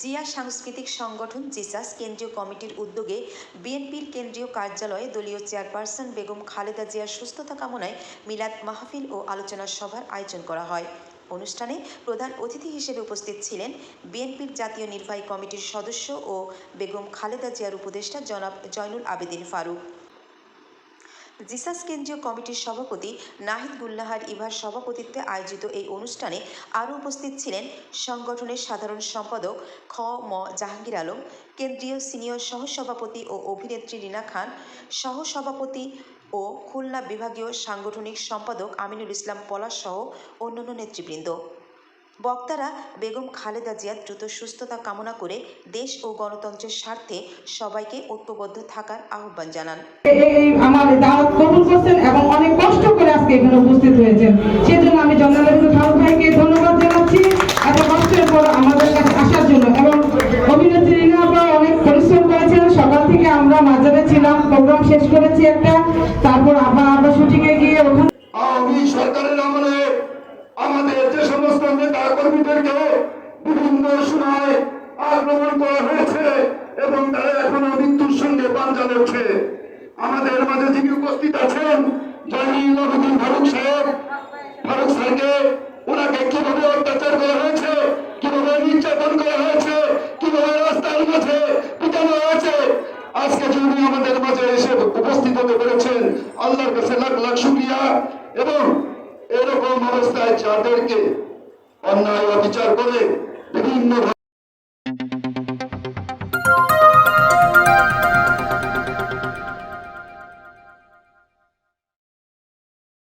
জিয়া সাংস্কৃতিক সংগঠন জিসাস কেন্দ্রীয় কমিটির উদ্যোগে বিএনপির কেন্দ্রীয় কার্যালয়ে দলীয় চেয়ারপারসন বেগম খালেদা জিয়ার সুস্থতা কামনায় মিলাদ মাহফিল ও আলোচনা সভার আয়োজন করা হয়। অনুষ্ঠানে প্রধান অতিথি হিসেবে উপস্থিত ছিলেন বিএনপির জাতীয় নির্বাহী কমিটির সদস্য ও বেগম খালেদা জিয়ার উপদেষ্টা জনাব জয়নুল আবেদিন ফারুক। জিসাস কেন্দ্রীয় কমিটির সভাপতি নাহিদ গুল্লাহার ইভার সভাপতিত্বে আয়োজিত এই অনুষ্ঠানে আরও উপস্থিত ছিলেন সংগঠনের সাধারণ সম্পাদক খ ম জাহাঙ্গীর আলম, কেন্দ্রীয় সিনিয়র সহসভাপতি ও অভিনেত্রী রিনা খান, সহসভাপতি ও খুলনা বিভাগীয় সাংগঠনিক সম্পাদক আমিনুল ইসলাম পলাশ সহ অন্যান্য নেতৃবৃন্দ। বক্তারা বেগম খালেদা জিয়ার দ্রুত সুস্থতা কামনা করে দেশ ও গণতন্ত্রের স্বার্থে সবাইকে ঐক্যবদ্ধ থাকার আহ্বান জানান। এই দাওয়াত কবুল করছেন এবং অনেক কষ্ট করে আজকে এখানে উপস্থিত হয়েছেন। সেজন্য আমি জনালের ভাইকে ধন্যবাদ জানাচ্ছি এত কষ্টের পর আমাদের কাছে আসার জন্য। এবং অভিনেত্রী রিনা অনেক পরিশ্রম করেছেন। সকাল থেকে আমরা মাজারে ছিলাম প্রোগ্রাম শেষ করেছি একটা। তারপর আবার আমরা শুটিংয়ে গিয়ে ওখানে সরকারের আমলে কর্মীদেরকে বিভিন্ন সময় আক্রমণ করা হয়েছে এবং তারা এখনও মৃত্যুর সঙ্গে পাঞ্জা লড়ছে আমাদের মাঝে যিনি উপস্থিত আছেন জয়নুল ফারুক সাহেব, ফারুক স্যারকে ওনাকে কীভাবে অত্যাচার করা হয়েছে, কীভাবে নির্যাতন করা হয়েছে, কীভাবে রাস্তার মাঝে পিটানো হয়েছে, আজকে যিনি আমাদের মাঝে এসে উপস্থিত হতে পেরেছেন, আল্লাহর কাছে লাখ লাখ শুক্রিয়া এবং এরকম অবস্থায় যাদেরকে অন্যায় অবিচার করে বিভিন্ন